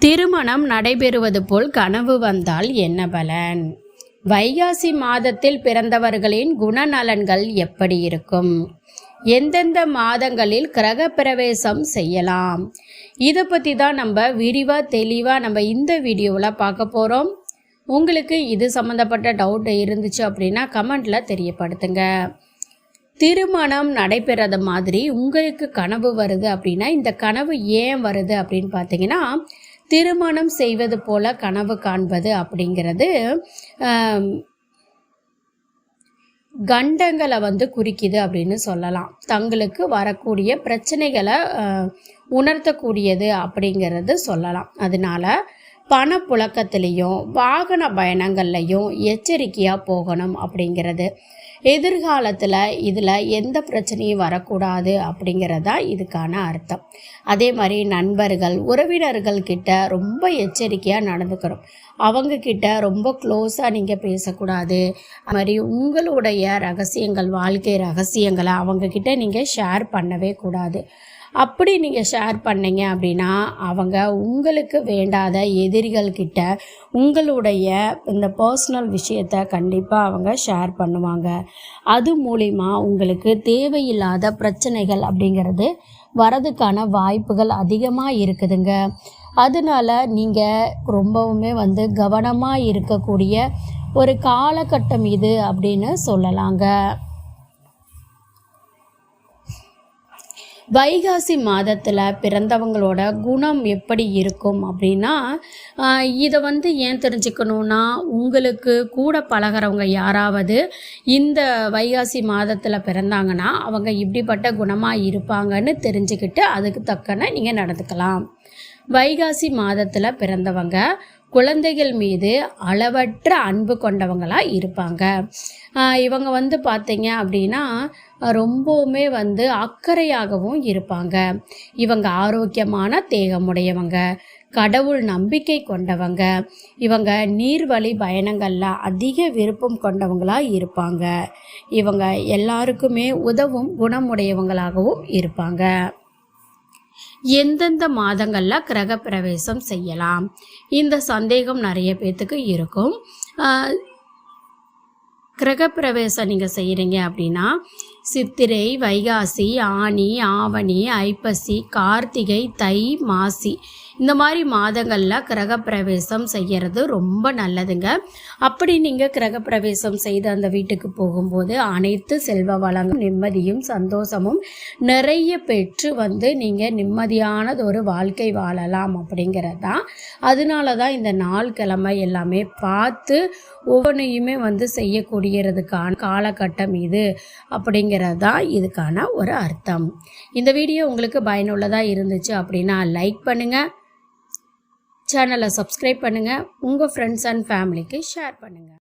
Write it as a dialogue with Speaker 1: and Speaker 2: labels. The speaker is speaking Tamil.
Speaker 1: திருமணம் நடைபெறுவது போல் கனவு வந்தால் என்ன பலன்? வைகாசி மாதத்தில் பிறந்தவர்களின் குணநலன்கள் எப்படி இருக்கும்? எந்தெந்த மாதங்களில் கிரக பிரவேசம் செய்யலாம்? இதை பற்றி தான் நம்ம விரிவாக தெளிவாக நம்ம இந்த வீடியோவில் பார்க்க போகிறோம் உங்களுக்கு இது சம்மந்தப்பட்ட டவுட் இருந்துச்சு அப்படின்னா கமெண்டில் தெரியப்படுத்துங்க. திருமணம் நடைபெறாத மாதிரி உங்களுக்கு கனவு வருது அப்படின்னா இந்த கனவு ஏன் வருது அப்படின்னு பார்த்தீங்கன்னா திருமணம் செய்வது போல கனவு காண்பது அப்படிங்கிறது கண்டங்களை வந்து குறிக்குது அப்படின்னு சொல்லலாம். தங்களுக்கு வரக்கூடிய பிரச்சனைகளை உணர்த்தக்கூடியது அப்படிங்கிறது சொல்லலாம். அதனால பணப்புழக்கத்திலையும் வாகன பயணங்கள்லையும் எச்சரிக்கையாக போகணும் அப்படிங்கிறது. எதிர்காலத்தில் இதில் எந்த பிரச்சனையும் வரக்கூடாது அப்படிங்கிறதா இதுக்கான அர்த்தம். அதே மாதிரி நண்பர்கள் உறவினர்கள் கிட்ட ரொம்ப எச்சரிக்கையாக நடந்துக்கணும். அவங்க கிட்ட ரொம்ப க்ளோஸாக நீங்கள் பேசக்கூடாது. அது மாதிரி உங்களுடைய ரகசியங்கள் வாழ்க்கை ரகசியங்களை அவங்கக்கிட்ட நீங்கள் ஷேர் பண்ணவே கூடாது. அப்படி நீங்கள் ஷேர் பண்ணீங்க அப்படின்னா அவங்க உங்களுக்கு வேண்டாத எதிரிகள்கிட்ட உங்களுடைய இந்த பர்சனல் விஷயத்த கண்டிப்பாக அவங்க ஷேர் பண்ணுவாங்க. அது மூலிமா உங்களுக்கு தேவையில்லாத பிரச்சனைகள் அப்படிங்கிறது வரதுக்கான வாய்ப்புகள் அதிகமாக இருக்குதுங்க. அதனால நீங்கள் ரொம்பவுமே வந்து கவனமாக இருக்கக்கூடிய ஒரு காலகட்டம் இது அப்படின்னு சொல்லலாங்க. வைகாசி மாதத்தில் பிறந்தவங்களோட குணம் எப்படி இருக்கும் அப்படின்னா இதை வந்து ஏன் தெரிஞ்சுக்கணுன்னா உங்களுக்கு கூட பழகிறவங்க யாராவது இந்த வைகாசி மாதத்தில் பிறந்தாங்கன்னா அவங்க இப்படிப்பட்ட குணமாக இருப்பாங்கன்னு தெரிஞ்சுக்கிட்டு அதுக்கு தக்கன நீங்கள் நடந்துக்கலாம். வைகாசி மாதத்தில் பிறந்தவங்க குழந்தைகள் மீது அளவற்ற அன்பு கொண்டவங்களாக இருப்பாங்க. இவங்க வந்து பார்த்தீங்க அப்படின்னா ரொம்பவுமே வந்து அக்கறையாகவும் இருப்பாங்க. இவங்க ஆரோக்கியமான தேகமுடையவங்க கடவுள் நம்பிக்கை கொண்டவங்க இவங்க நீர்வழி பயணங்களில் அதிக விருப்பம் கொண்டவங்களாக இருப்பாங்க. இவங்க எல்லாருக்குமே உதவும் குணமுடையவங்களாகவும் இருப்பாங்க. எந்தெந்த மாதங்களில் கிரக பிரவேசம் செய்யலாம்? இந்த சந்தேகம் நிறைய பேர்த்துக்கு இருக்கும். கிரகப்பிரவேசம் நீங்கள் செய்கிறீங்க அப்படின்னா சித்திரை வைகாசி ஆனி ஆவணி ஐப்பசி கார்த்திகை தை மாசி இந்த மாதிரி மாதங்களில் கிரகப்பிரவேசம் செய்கிறது ரொம்ப நல்லதுங்க. அப்படி நீங்கள் கிரகப்பிரவேசம் செய்து அந்த வீட்டுக்கு போகும்போது அனைத்து செல்வ வளங்களும் நிம்மதியும் சந்தோஷமும் நிறைய பெற்று வந்து நீங்கள் நிம்மதியானது ஒரு வாழ்க்கை வாழலாம் அப்படிங்கிறது. தான் அதனால தான் இந்த நாள் கிழமை எல்லாமே பார்த்து ஒவ்வொன்றையுமே வந்து செய்யக்கூடிய முடிகிறதுக்கான காலகட்டம் இது அப்படிங்கிறது தான் இதுக்கான ஒரு அர்த்தம். இந்த வீடியோ உங்களுக்கு பயனுள்ளதாக இருந்துச்சு அப்படின்னா லைக் பண்ணுங்கள் சேனலை சப்ஸ்கிரைப் பண்ணுங்கள் உங்கள் ஃப்ரெண்ட்ஸ் அண்ட் ஃபேமிலிக்கு ஷேர் பண்ணுங்கள்